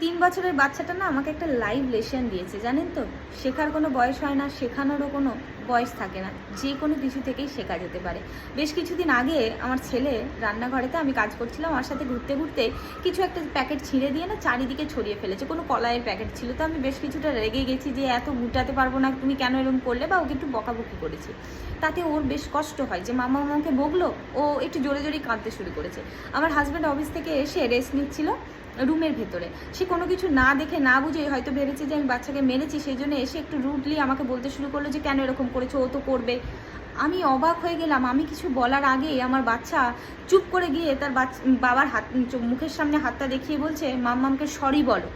তিন বছরের বাচ্চাটা না আমাকে একটা লাইভ লেসন দিয়েছে, জানেন তো? শেখার কোনো বয়স হয় না, শেখানোরও কোনো বয়স থাকে না। যে কোনো কিছু থেকেই শেখা যেতে পারে। বেশ কিছুদিন আগে আমার ছেলে রান্নাঘরেতে আমি কাজ করছিলাম আমার সাথে ঘুরতে ঘুরতে কিছু একটা প্যাকেট ছিঁড়ে দিয়ে না চারিদিকে ছড়িয়ে ফেলেছে। কোনো কলাইয়ের প্যাকেট ছিল। তো আমি বেশ কিছুটা রেগে গেছি যে, এত গুটাতে পারব না, তুমি কেন এরকম করলে? বা ওকে একটু বকাবকি করেছি। তাতে ওর বেশ কষ্ট হয় যে, মামা মামাকে বকলো, ও একটু জোরে জোরেই কাঁদতে শুরু করেছে। আমার হাজব্যান্ড অফিস থেকে এসে রেস্ট নিচ্ছিল। রুমের ভেতরে। সে কোনো কিছু না দেখে, না বুঝে হয়তো ভেবেছে যে আমি বাচ্চাকে মেরেছি, সেই জন্য এসে একটু রুডলি আমাকে বলতে শুরু করল যে, কেন এরকম করেছ? ও তো করবে। আমি অবাক হয়ে গেলাম। আমি কিছু বলার আগেই আমার বাচ্চা চুপ করে গিয়ে তার বাবার হাত মুখের সামনে হাতটা দেখিয়ে বলছে, মাম্মামকে সরি বলো।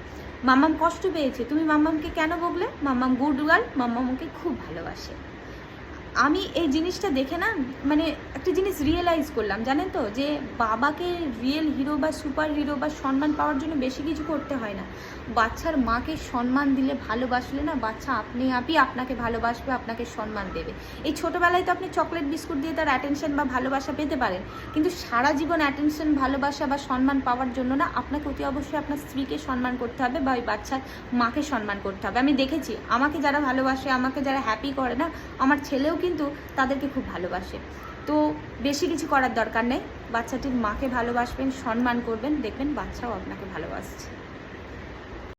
মাম্মাম কষ্ট পেয়েছে। তুমি মাম্মামকে কেন বকলে? মাম্মাম গুড গার্ল, মাম্মামকে খুব ভালোবাসে। আমি এই জিনিসটা দেখে না মানে একটা জিনিস রিয়েলাইজ করলাম, জানেন তো? যে বাবাকে রিয়েল হিরো বা সুপার হিরো বা সম্মান পাওয়ার জন্য বেশি কিছু করতে হয় না। বাচ্চার মাকে সম্মান দিলে ভালোবাসলে না বাচ্চা আপনি আপই আপনাকে ভালোবাসবে, আপনাকে সম্মান দেবে। এই ছোটোবেলায় তো আপনি চকলেট বিস্কুট দিয়ে তার অ্যাটেনশন বা ভালোবাসা পেতে পারেন, কিন্তু সারা জীবন অ্যাটেনশন ভালোবাসা বা সম্মান পাওয়ার জন্য না আপনাকে অতি অবশ্যই আপনার স্ত্রীকে সম্মান করতে হবে বা ওই বাচ্চার মাকে সম্মান করতে হবে। আমি দেখেছি, আমাকে যারা ভালোবাসে, আমাকে যারা হ্যাপি করে না, আমার ছেলেও কিন্তু তাদেরকে খুব ভালোবাসে। তো বেশি কিছু করার দরকার নেই। বাচ্চাটির মাকে ভালোবাসবেন, সম্মান করবেন, দেখবেন বাচ্চাও আপনাকে ভালোবাসছে।